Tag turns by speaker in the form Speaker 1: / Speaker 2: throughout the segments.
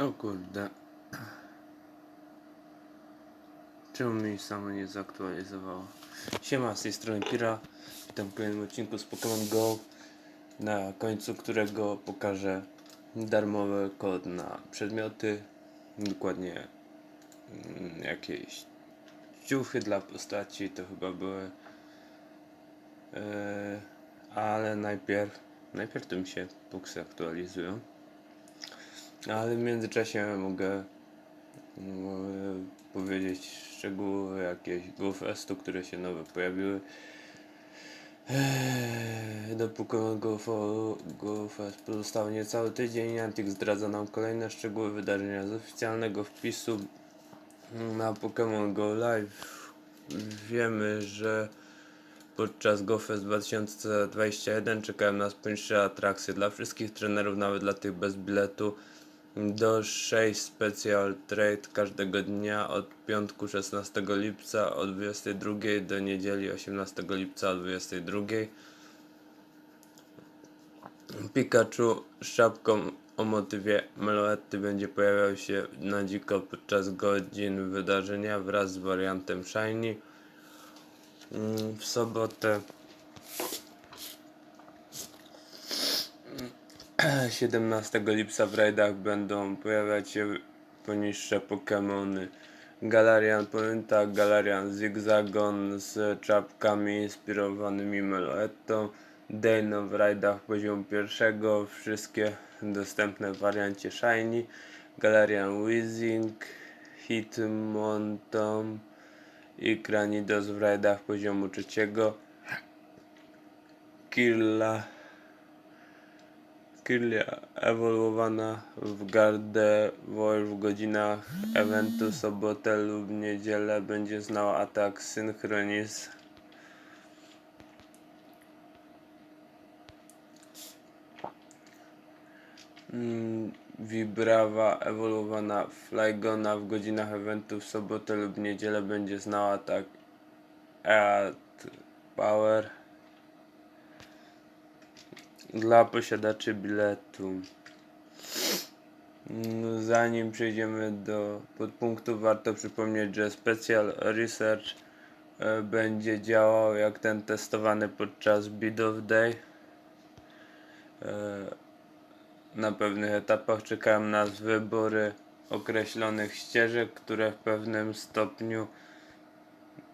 Speaker 1: O kurde. Czemu mi samo nie zaktualizowało? Siema, z tej strony Pira. Witam w kolejnym odcinku z Pokémon Go, na końcu którego pokażę darmowy kod na przedmioty, dokładnie mm, jakieś ciuchy dla postaci, to chyba były. Eee, ale najpierw, najpierw to mi się puksy aktualizują. Ale w międzyczasie mogę powiedzieć szczegóły jakieś GoFestu, które się nowe pojawiły. Eee, Do Pokémon Go, Fo- Go Fest pozostał niecały tydzień. Antik zdradza nam kolejne szczegóły wydarzenia z oficjalnego wpisu na Pokémon Go Live. Wiemy, że podczas GoFest 2021 czekają nas poniższe atrakcje dla wszystkich trenerów, nawet dla tych bez biletu. Do 6 Special Trade każdego dnia od piątku 16 lipca o 22 do niedzieli 18 lipca o 22. Pikachu z szapką o motywie Meloetty będzie pojawiał się na dziko podczas godzin wydarzenia wraz z wariantem Shiny. Mm, W sobotę 17 lipca w rajdach będą pojawiać się poniższe Pokémony. Galarian Ponyta, Galarian Zigzagon z czapkami inspirowanymi Meloettą. Dano w rajdach poziomu pierwszego, wszystkie dostępne w wariancie Shiny. Galarian Weezing, Hitmontom i Kranidos w rajdach poziomu trzeciego. Kirla Kirlia ewoluowana w Gardevoir w godzinach eventu sobotę lub niedzielę będzie znała atak Synchroniz. Mm, Vibrawa ewoluowana Flygona w godzinach eventu w sobotę lub niedzielę będzie znała atak Eat Power dla posiadaczy biletu. Mm, Zanim przejdziemy do podpunktów, warto przypomnieć, że Special Research e, będzie działał jak ten testowany podczas Bid of Day. E, Na pewnych etapach czekają nas wybory określonych ścieżek, które w pewnym stopniu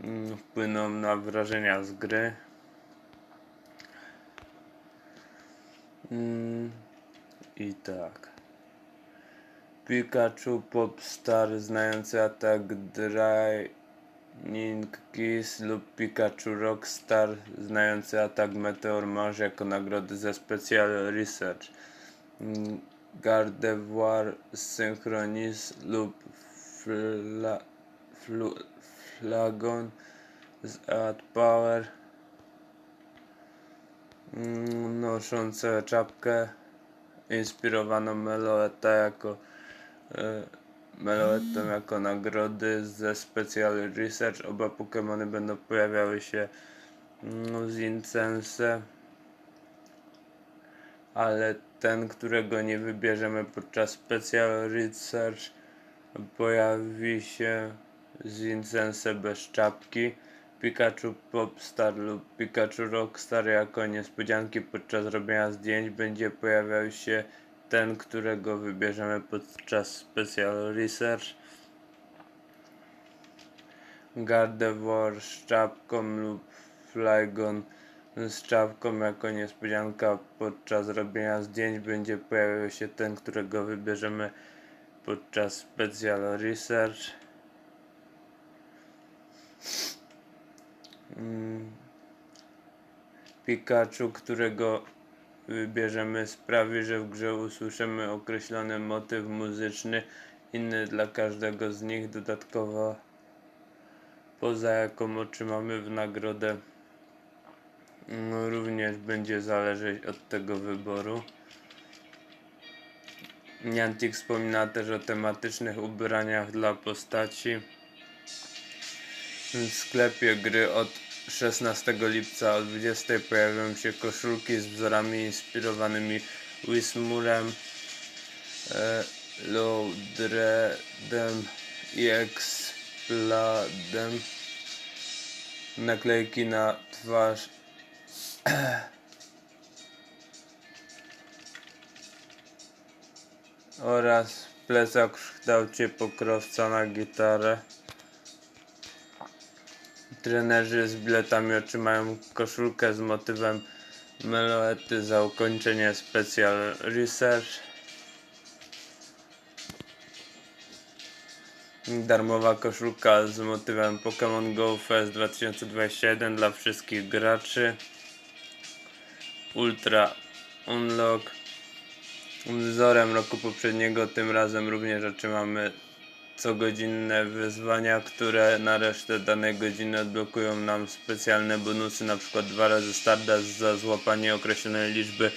Speaker 1: mm, wpłyną na wrażenia z gry. I tak. Pikachu Popstar znający atak Draining Kiss lub Pikachu Rockstar znający atak Meteor Mars jako nagrody ze Special Research. Mm, Gardevoir Synchronis lub Fla, Flagon z Ad Power mm, noszące czapkę inspirowaną Meloetta jako e, Meloettą jako nagrody ze Special Research. Oba Pokémony będą pojawiały się mm, z Incense, ale ten, którego nie wybierzemy podczas Special Research pojawi się z Incense bez czapki. Pikachu Popstar lub Pikachu Rockstar jako niespodzianki podczas robienia zdjęć będzie pojawiał się ten, którego wybierzemy podczas Special Research. Gardevoir z czapką lub Flygon z czapką jako niespodzianka podczas robienia zdjęć będzie pojawiał się ten, którego wybierzemy podczas Special Research. Mm. Pikachu, którego wybierzemy, sprawi, że w grze usłyszymy określony motyw muzyczny, inny dla każdego z nich, dodatkowo poza jaką otrzymamy w nagrodę. No, również będzie zależeć od tego wyboru. Niantic wspomina też o tematycznych ubraniach dla postaci. W sklepie gry od 16 lipca o 20 pojawią się koszulki z wzorami inspirowanymi Wismurem. E, Loadredem i Expladem. Naklejki na twarz. oraz plecak w kształcie pokrowca na gitarę. Trenerzy z biletami otrzymają koszulkę z motywem meloety za ukończenie Special Research. Darmowa koszulka z motywem Pokémon Go Fest 2021 dla wszystkich graczy. Ultra Unlock. Wzorem roku poprzedniego, tym razem również otrzymamy cogodzinne wyzwania, które na resztę danej godziny odblokują nam specjalne bonusy, na przykład dwa razy Stardust za złapanie określonej liczby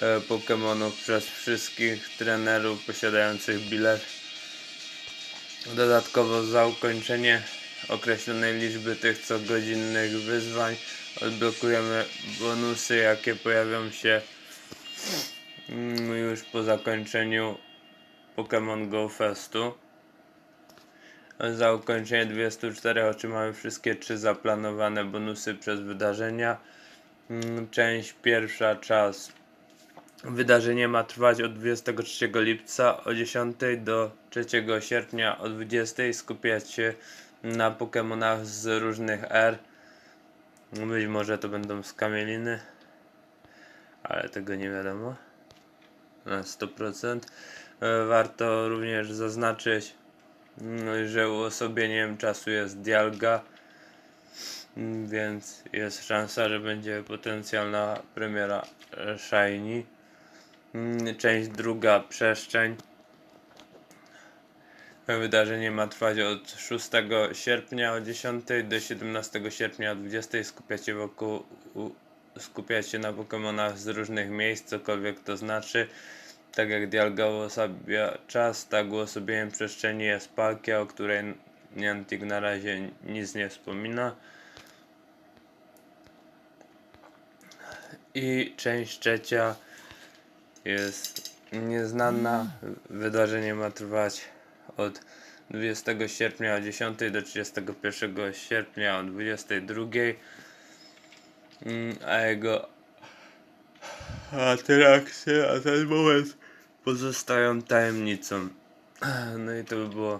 Speaker 1: e, Pokémonów przez wszystkich trenerów posiadających bilet. Dodatkowo za ukończenie określonej liczby tych cogodzinnych wyzwań odblokujemy bonusy, jakie pojawią się mm, już po zakończeniu Pokémon Go Festu. Za ukończenie 24 otrzymamy wszystkie trzy zaplanowane bonusy przez wydarzenia. Mm, Część pierwsza, czas. Wydarzenie ma trwać od 23 lipca o 10 do 3 sierpnia o 20. Skupiać się na Pokémonach z różnych er. Być może to będą skamieliny, ale tego nie wiadomo na 100%. E, Warto również zaznaczyć, że uosobieniem czasu jest Dialga, więc jest szansa, że będzie potencjalna premiera Shiny. Część druga, przestrzeń. Wydarzenie ma trwać od 6 sierpnia o 10 do 17 sierpnia o 20. Skupiać się wokół, skupiać się na Pokémonach z różnych miejsc, cokolwiek to znaczy. Tak jak Dialga uosabia czas, tak uosobieniem przestrzeni jest Palkia, o której Niantic na razie nic nie wspomina. I część trzecia jest nieznana. Wydarzenie ma trwać od 20 sierpnia o 10 do 31 sierpnia o 22. Mm, A jego atrakcje, a ten moment pozostają tajemnicą. No i to by było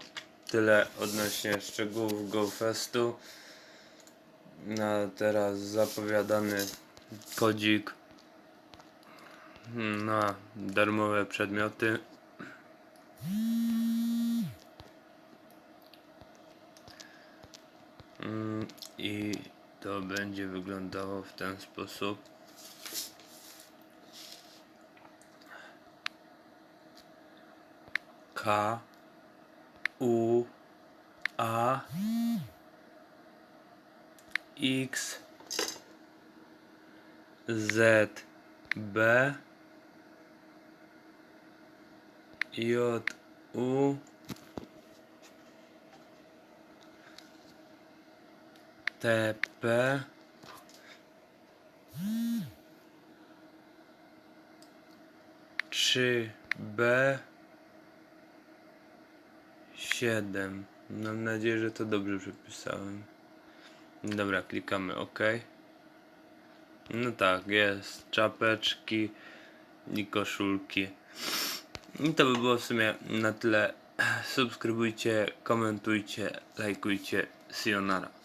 Speaker 1: tyle odnośnie szczegółów GoFestu. Na teraz zapowiadany kodzik na darmowe przedmioty. Mm, I to będzie wyglądało w ten sposób. K U A X Z B J U T P trzy B siedem. Mam nadzieję, że to dobrze przepisałem. Dobra, klikamy OK. No tak, jest. Czapeczki i koszulki. I to by było w sumie na tyle. Subskrybujcie, komentujcie, lajkujcie. Sayonara.